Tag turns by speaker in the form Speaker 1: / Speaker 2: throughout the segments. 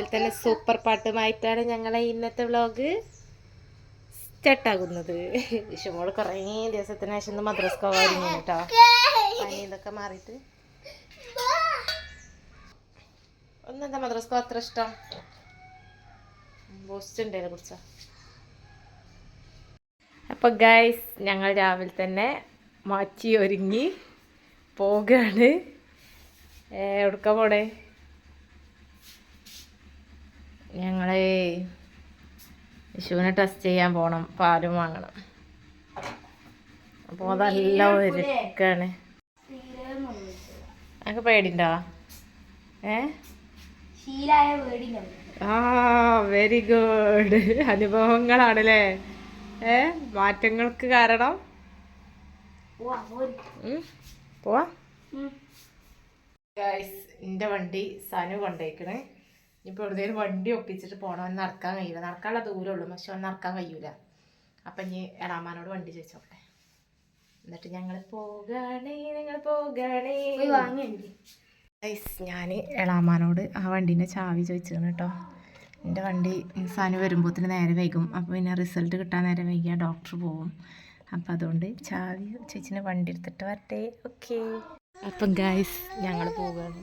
Speaker 1: രാവിലെ തന്നെ സൂപ്പർ പാട്ടുമായിട്ടാണ് ഞങ്ങളെ ഇന്നത്തെ വ്ലോഗ് സ്റ്റാർട്ടാകുന്നത് വിഷമോൾ കുറേ ദിവസത്തിന് ശേഷം ഒന്ന് മദ്രസ് പോകാറുണ്ട് കേട്ടോ പനി ഇതൊക്കെ മാറിയിട്ട്. ഒന്നെന്താ മദ്രസ്കോ അത്ര ഇഷ്ടം? ബൂസ്റ്റ് ഉണ്ട് അതിനെ കുറിച്ച്. അപ്പോൾ ഗൈസ് ഞങ്ങൾ രാവിലെ തന്നെ മാറ്റി ഒരുങ്ങി പോവുകയാണ് എവിടുക്ക പോണേ? ഞങ്ങൾ വിഷുവിനെ ടെസ്റ്റ് ചെയ്യാൻ പോകണം പാലും വാങ്ങണം. അപ്പോൾ അതെല്ലാം ഒരുക്കാണ്. എനിക്ക് പേടിണ്ടോ? ഏ? ആ വെരി ഗുഡ് അനുഭവങ്ങളാണല്ലേ? ഏ മാറ്റങ്ങൾക്ക് കാരണം? പോവാ. എന്റെ വണ്ടി സനു കൊണ്ടേക്കണേ. ഇനിയിപ്പോൾ എവിടെയെങ്കിലും വണ്ടി ഒപ്പിച്ചിട്ട് പോകണം അവന് നടക്കാൻ കഴിയില്ല. നടക്കാനുള്ള ദൂരമുള്ളൂ പക്ഷെ അവൻ നടക്കാൻ കഴിയൂല. അപ്പം ഇനി എളാമാനോട് വണ്ടി ചോദിച്ചോട്ടെ. എന്നിട്ട് ഞങ്ങൾ പോകണേ നിങ്ങൾ പോകണേ. ഞാൻ എളാമാനോട് ആ വണ്ടീന്റെ ചാവി ചോദിച്ചിരുന്നു കേട്ടോ. എന്റെ വണ്ടി സാധനം വരുമ്പോഴത്തിന് നേരെ വൈകും. അപ്പോൾ പിന്നെ റിസൾട്ട് കിട്ടാൻ നേരെ വൈകിയാൽ ഡോക്ടർ പോവും. അപ്പോൾ അതുകൊണ്ട് ചാവി ചേച്ചിന് വണ്ടി എടുത്തിട്ട് വരട്ടെ. ഓക്കെ അപ്പം ഗൈസ് ഞങ്ങൾ പോവുകയാണ്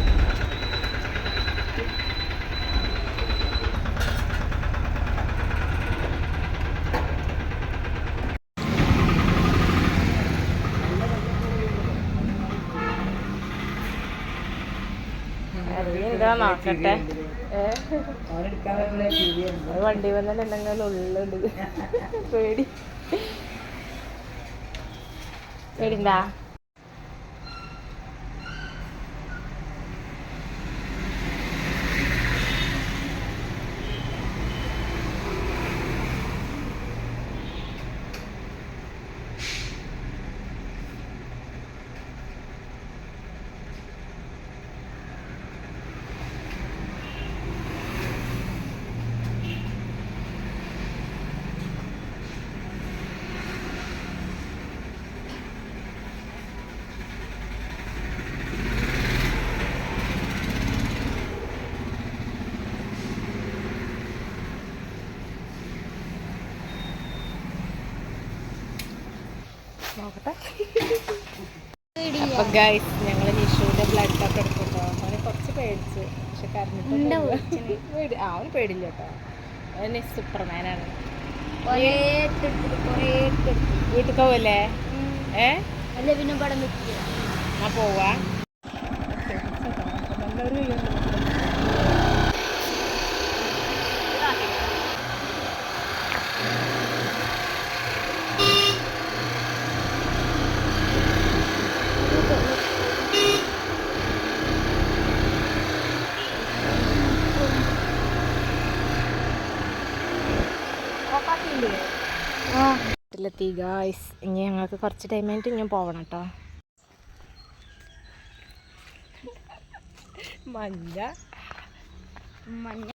Speaker 1: നോക്കട്ടെ വണ്ടി വന്നാൽ എന്തെങ്കിലും ഉള്ളുണ്ട് പേടി. പേടിണ്ടാ നോക്കട്ടെ. അപ്പൊ ഗൈസ് ഞങ്ങൾ നിഷുവിന്റെ ബ്ലഡ് ഒക്കെ എടുത്തിട്ടോ. അവന് കുറച്ച് പേടിച്ച്. പക്ഷെ കരഞ്ഞിട്ട് ആ അവന് പേടില്ല കേട്ടോ. അവന് സൂപ്പർമാനാണ് വീട്ടിൽ പോവല്ലേ? ഏ?
Speaker 2: അല്ല പിന്നെ പോവാ. നിൽക്കുക
Speaker 1: ഞാൻ പോവാ വീട്ടിലെത്തി ഗായ്സ് ഇനി ഞങ്ങൾക്ക് കുറച്ച് ടൈം കഴിഞ്ഞിട്ട് ഇനി പോകണം കേട്ടോ മഞ്ഞ.
Speaker 2: മഞ്ഞ.